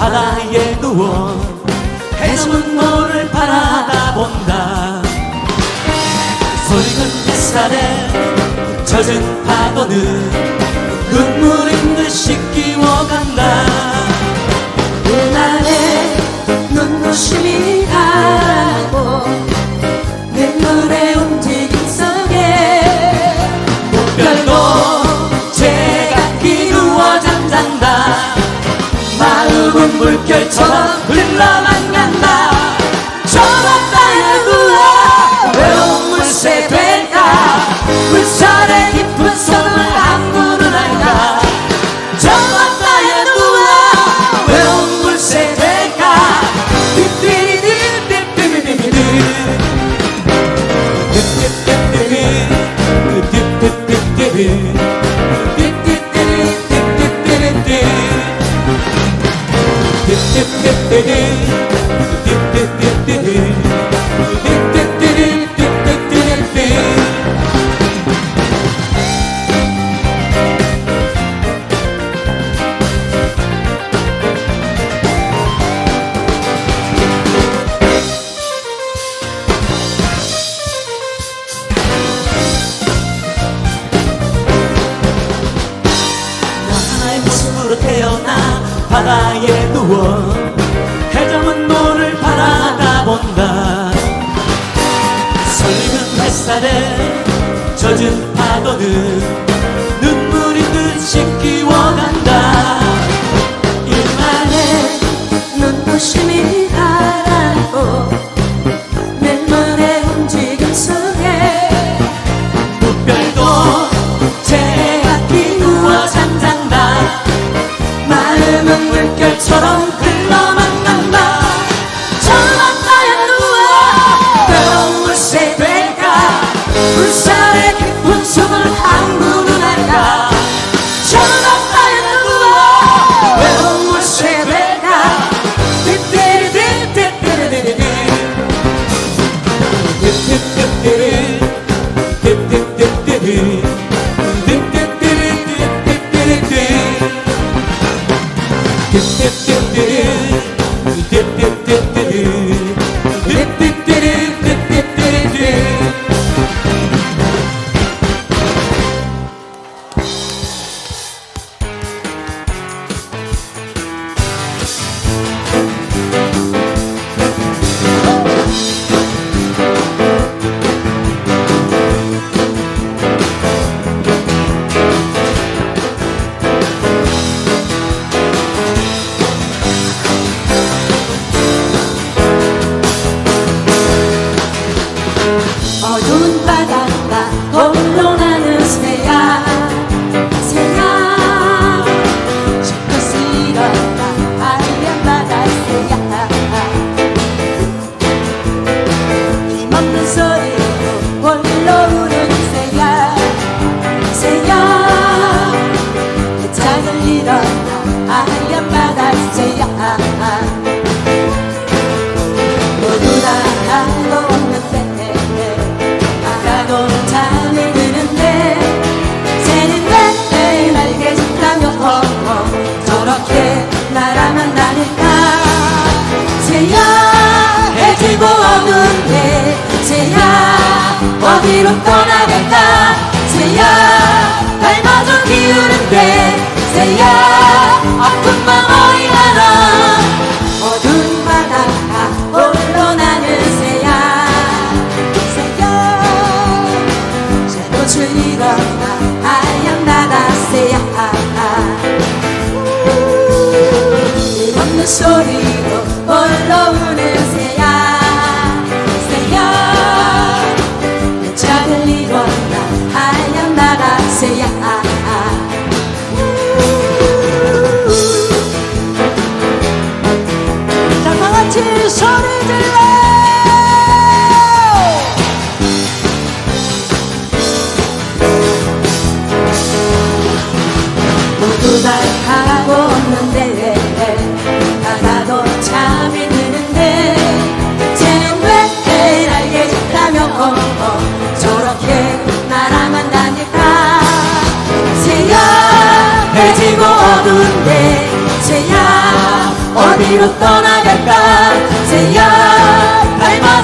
바다에 누워 해수문 너를 바라다 본다. 소리는 햇살에 젖은 파도는 눈물인 듯이 끼워간다. 그날의 눈부심이 가고 눈물의 움직임 속에 별도 물결처럼 흘러만 바다에 누워 해저문 노를 바라다 본다. 설리는 햇살에 젖은 파도는 저렇게 날아만 다닐까? 새야 해지고 어두운데 새야? 어디로 떠나갈까 가고 없는데 바다도 잠이 드는데 쟤는 왜 날개 짚다며 어, 저렇게 날아만 다닐까 새야 해지고 어두운데 새야 어디로 떠나갈까? 새야 달마